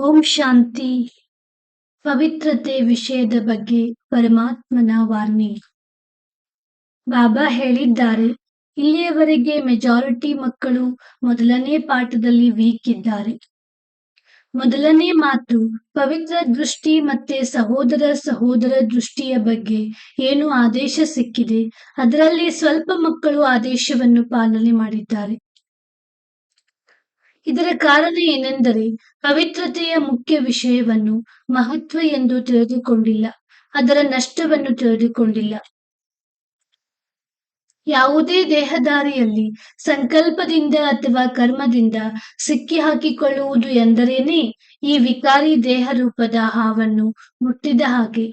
ಓಂ ಶಾಂತಿ. ಪವಿತ್ರತೆ ವಿಷಯದ ಬಗ್ಗೆ ಪರಮಾತ್ಮನ ವಾರ್ನಿ ಬಾಬಾ ಹೇಳಿದ್ದಾರೆ, ಇಲ್ಲಿಯವರೆಗೆ ಮೆಜಾರಿಟಿ ಮಕ್ಕಳು ಮೊದಲನೇ ಪಾಠದಲ್ಲಿ ವೀಕ್ ಇದ್ದಾರೆ ಮೊದಲನೇ ಮಾತು, ಪವಿತ್ರ ದೃಷ್ಟಿ ಮತ್ತೆ ಸಹೋದರ ಸಹೋದರ ದೃಷ್ಟಿಯ ಬಗ್ಗೆ ಏನು ಆದೇಶ ಸಿಕ್ಕಿದೆ, ಅದರಲ್ಲಿ ಸ್ವಲ್ಪ ಮಕ್ಕಳು ಆದೇಶವನ್ನು ಪಾಲನೆ ಮಾಡಿದ್ದಾರೆ. ಇದರ ಕಾರಣ ಏನೆಂದರೆ ಪವಿತ್ರತೆಯ ಮುಖ್ಯ ವಿಷಯವನ್ನು ಮಹತ್ವ ಎಂದು ತಿಳಿದುಕೊಂಡಿಲ್ಲ, ಅದರ ನಷ್ಟವನ್ನು ತಿಳಿದುಕೊಂಡಿಲ್ಲ. ಯಾವುದೇ ದೇಹದಾರಿಯಲ್ಲಿ ಸಂಕಲ್ಪದಿಂದ ಅಥವಾ ಕರ್ಮದಿಂದ ಸಿಕ್ಕಿ ಹಾಕಿಕೊಳ್ಳುವುದು ಎಂದರೇನೆ ಈ ವಿಕಾರಿ ದೇಹ ರೂಪದ ಹಾವನ್ನು ಮುಟ್ಟಿದ ಹಾಗೆ.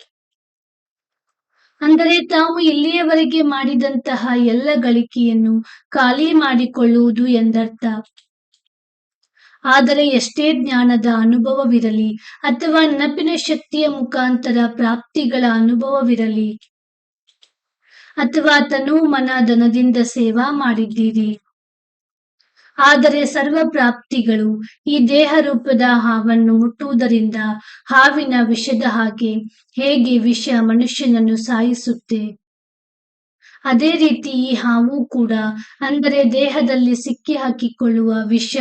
ಅಂದರೆ ತಾವು ಇಲ್ಲಿಯವರೆಗೆ ಮಾಡಿದಂತಹ ಎಲ್ಲ ಗಳಿಕೆಯನ್ನು ಖಾಲಿ ಮಾಡಿಕೊಳ್ಳುವುದು ಎಂದರ್ಥ. ಆದರೆ ಎಷ್ಟೇ ಜ್ಞಾನದ ಅನುಭವವಿರಲಿ ಅಥವಾ ನೆನಪಿನ ಶಕ್ತಿಯ ಮುಖಾಂತರ ಪ್ರಾಪ್ತಿಗಳ ಅನುಭವವಿರಲಿ ಅಥವಾ ತನು ಮನ ಧನದಿಂದ ಸೇವಾ ಮಾಡಿದ್ದೀರಿ. ಆದರೆ ಸರ್ವ ಪ್ರಾಪ್ತಿಗಳು ಈ ದೇಹ ರೂಪದ ಹಾವನ್ನು ಮುಟ್ಟುವುದರಿಂದ ಹಾವಿನ ವಿಷದ ಹಾಗೆ ಹೇಗೆ ವಿಷ ಮನುಷ್ಯನನ್ನು ಸಾಯಿಸುತ್ತೆ? ಅದೇ ರೀತಿ ಈ ಹಾವು ಕೂಡ, ಅಂದರೆ ದೇಹದಲ್ಲಿ ಸಿಕ್ಕಿ ಹಾಕಿಕೊಳ್ಳುವ ವಿಷ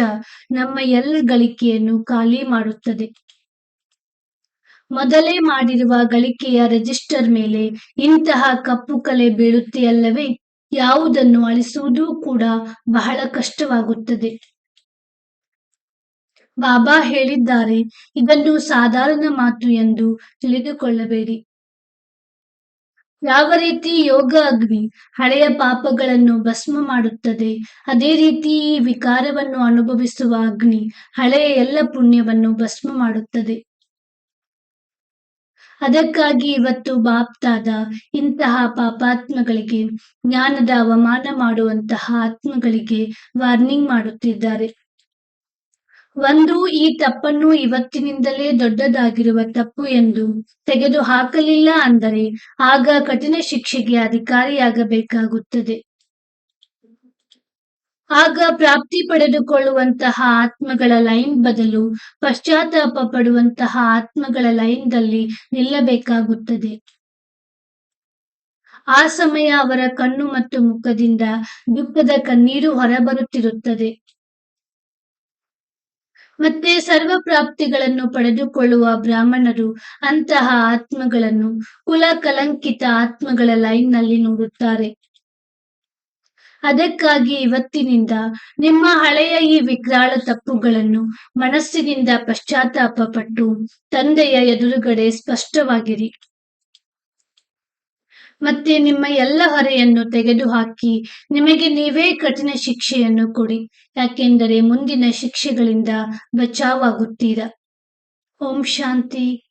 ನಮ್ಮ ಎಲ್ಲ ಗಳಿಕೆಯನ್ನು ಖಾಲಿ ಮಾಡುತ್ತದೆ. ಮೊದಲೇ ಮಾಡಿರುವ ಗಳಿಕೆಯ ರಿಜಿಸ್ಟರ್ ಮೇಲೆ ಇಂತಹ ಕಪ್ಪು ಕಲೆ ಬೀಳುತ್ತೆಯಲ್ಲವೇ, ಯಾವುದನ್ನು ಅಳಿಸುವುದೂ ಕೂಡ ಬಹಳ ಕಷ್ಟವಾಗುತ್ತದೆ. ಬಾಬಾ ಹೇಳಿದ್ದಾರೆ, ಇದನ್ನು ಸಾಧಾರಣ ಮಾತು ಎಂದು ತಿಳಿದುಕೊಳ್ಳಬೇಡಿ. ಯಾವ ರೀತಿ ಯೋಗ ಅಗ್ನಿ ಹಳೆಯ ಪಾಪಗಳನ್ನು ಭಸ್ಮ ಮಾಡುತ್ತದೆ, ಅದೇ ರೀತಿ ಈ ವಿಕಾರವನ್ನು ಅನುಭವಿಸುವ ಅಗ್ನಿ ಹಳೆಯ ಎಲ್ಲ ಪುಣ್ಯವನ್ನು ಭಸ್ಮ ಮಾಡುತ್ತದೆ. ಅದಕ್ಕಾಗಿ ಇವತ್ತು ಬಾಪ್ತಾದ ಇಂತಹ ಪಾಪಾತ್ಮಗಳಿಗೆ, ಜ್ಞಾನದ ಅವಮಾನ ಮಾಡುವಂತಹ ಆತ್ಮಗಳಿಗೆ ವಾರ್ನಿಂಗ್ ಮಾಡುತ್ತಿದ್ದಾರೆ. ಒಂದು ಈ ತಪ್ಪನ್ನು ಇವತ್ತಿನಿಂದಲೇ ದೊಡ್ಡದಾಗಿರುವ ತಪ್ಪು ಎಂದು ತೆಗೆದು ಹಾಕಲಿಲ್ಲ ಅಂದರೆ ಆಗ ಕಠಿಣ ಶಿಕ್ಷೆಗೆ ಅಧಿಕಾರಿಯಾಗಬೇಕಾಗುತ್ತದೆ. ಆಗ ಪ್ರಾಪ್ತಿ ಪಡೆದುಕೊಳ್ಳುವಂತಹ ಆತ್ಮಗಳ ಲೈನ್ ಬದಲು ಪಶ್ಚಾತ್ತಾಪ ಪಡುವಂತಹ ಆತ್ಮಗಳ ಲೈನ್ದಲ್ಲಿ ನಿಲ್ಲಬೇಕಾಗುತ್ತದೆ. ಆ ಸಮಯ ಅವರ ಕಣ್ಣು ಮತ್ತು ಮುಖದಿಂದ ದುಃಖದ ಕಣ್ಣೀರು ಹೊರಬರುತ್ತಿರುತ್ತದೆ. ಮತ್ತೆ ಸರ್ವ ಪ್ರಾಪ್ತಿಗಳನ್ನು ಪಡೆದುಕೊಳ್ಳುವ ಬ್ರಾಹ್ಮಣರು ಅಂತಹ ಆತ್ಮಗಳನ್ನು ಕುಲ ಕಲಂಕಿತ ಆತ್ಮಗಳ ಲೈನ್ನಲ್ಲಿ ನೋಡುತ್ತಾರೆ. ಅದಕ್ಕಾಗಿ ಇವತ್ತಿನಿಂದ ನಿಮ್ಮ ಹಳೆಯ ಈ ವಿಕ್ರಾಳ ತಪ್ಪುಗಳನ್ನು ಮನಸ್ಸಿನಿಂದ ಪಶ್ಚಾತ್ತಾಪ ಪಟ್ಟು ತಂದೆಯ ಎದುರುಗಡೆ ಸ್ಪಷ್ಟವಾಗಿರಿ. ಮತ್ತೆ ನಿಮ್ಮ ಎಲ್ಲ ಹೊರೆಯನ್ನು ತೆಗೆದುಹಾಕಿ, ನಿಮಗೆ ನೀವೇ ಕಠಿಣ ಶಿಕ್ಷೆಯನ್ನು ಕೊಡಿ. ಯಾಕೆಂದರೆ ಮುಂದಿನ ಶಿಕ್ಷೆಗಳಿಂದ ಬಚಾವಾಗುತ್ತೀರಾ. ಓಂ ಶಾಂತಿ.